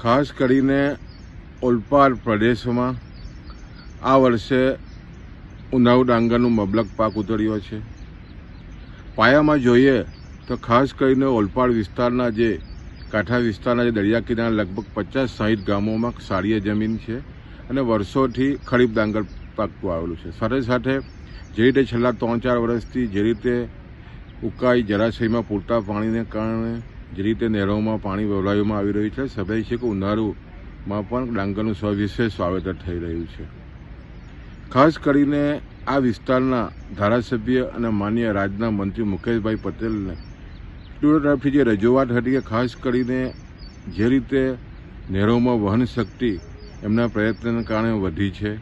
ખાસ કરીને ઓલપાડ પ્રદેશમાં આ વર્ષે ઉનાવ ડાંગરનું મબલક પાક ઉતર્યો છે. પાયામાં જોઈએ તો ખાસ કરીને ઓલપાડ વિસ્તારના જે કાંઠા વિસ્તારના જે દરિયા કિનારા લગભગ પચાસ સાહીઠ ગામોમાં સારીય જમીન છે અને વર્ષોથી ખરીફ ડાંગર પાકતું આવેલું છે. સાથે સાથે જે રીતે છેલ્લા ત્રણ ચાર વર્ષથી જે રીતે ઉકાઈ જળાશયમાં પૂરતા પાણીને કારણે જે રીતે નહેરોમાં પાણી વવડાવવામાં આવી રહ્યું છે સ્વાભાવિક છે કે ઉનાળુમાં પણ ડાંગરનું સવિશેષ વાવેતર થઈ રહ્યું છે. ખાસ કરીને આ વિસ્તારના ધારાસભ્ય અને માન્ય રાજના મંત્રી મુકેશભાઈ પટેલને તરફથી જે રજૂઆત હતી કે ખાસ કરીને જે રીતે નહેરોમાં વહન શક્તિ એમના પ્રયત્નને કારણે વધી છે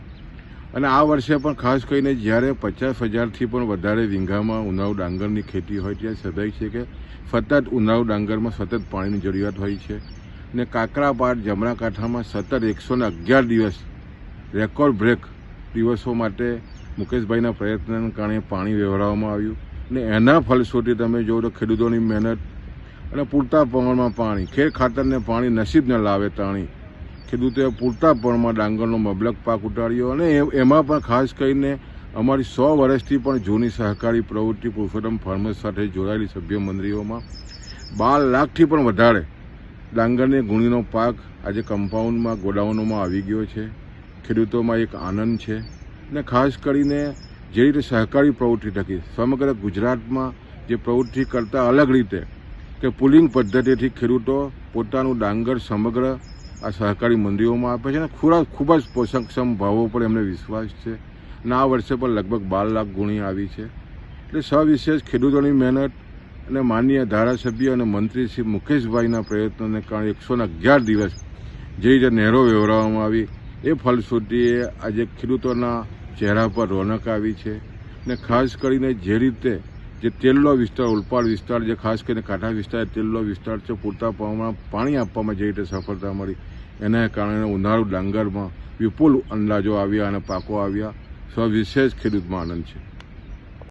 અને આ વર્ષે પણ ખાસ કરીને જ્યારે પચાસ હજારથી પણ વધારે વીંઘામાં ઉનાળુ ડાંગરની ખેતી હોય ત્યારે સદાય છે કે સતત ઉનાળુ ડાંગરમાં સતત પાણીની જરૂરિયાત હોય છે. ને કાકરાપાટ જમણા કાંઠામાં સતત એકસો ને અગિયાર દિવસ રેકોર્ડ બ્રેક દિવસો માટે મુકેશભાઈના પ્રયત્નને કારણે પાણી વ્યવહારવામાં આવ્યું. ને એના ફલસ્વરૂપે તમે જુઓ તો ખેડૂતોની મહેનત અને પૂરતા પ્રમાણમાં પાણી, ખેર ખાતરને પાણી નસીબ ન લાવે તાણી. ખેડૂતોએ પૂરતા પ્રમાણમાં ડાંગરનો મબલક પાક ઉતાર્યો અને એમાં પણ ખાસ કરીને અમારી સો વર્ષથી પણ જૂની સહકારી પ્રવૃત્તિ પુરુષોત્તમ ફાર્મર્સ સાથે જોડાયેલી સભ્ય મંડળીઓમાં બાર લાખથી પણ વધારે ડાંગરની ગુણીનો પાક આજે કમ્પાઉન્ડમાં, ગોડાઉનોમાં આવી ગયો છે. ખેડૂતોમાં એક આનંદ છે અને ખાસ કરીને જે રીતે સહકારી પ્રવૃત્તિ થકી સમગ્ર ગુજરાતમાં જે પ્રવૃત્તિ કરતાં અલગ રીતે કે પુલિંગ પદ્ધતિથી ખેડૂતો પોતાનું ડાંગર સમગ્ર આ સહકારી મંડીઓમાં આપે છે અને ખુરા, ખૂબ જ પોષકક્ષમ ભાવો પર એમને વિશ્વાસ છે. અને આ વર્ષે પણ લગભગ બાર લાખ ગુણી આવી છે. એટલે સવિશેષ ખેડૂતોની મહેનત અને માનનીય ધારાસભ્ય અને મંત્રી શ્રી મુકેશભાઈના પ્રયત્નોને કારણે એકસોને અગિયાર દિવસ જે રીતે નહેરો વ્યવહારવામાં આવી, એ ફલશ્રુતિએ આજે ખેડૂતોના ચહેરા પર રોનક આવી છે. ને ખાસ કરીને જે રીતે જે તેલનો વિસ્તાર, ઉલપાડ વિસ્તાર જે ખાસ કરીને કાંઠા વિસ્તાર તેલનો વિસ્તાર છે, પૂરતા પ્રમાણમાં પાણી આપવામાં જે રીતે સફળતા મળી, એના કારણે ઉનાળુ ડાંગરમાં વિપુલ અંદાજો આવ્યા અને પાકો આવ્યા. સવિશેષ ખેડૂતમાં આનંદ છે.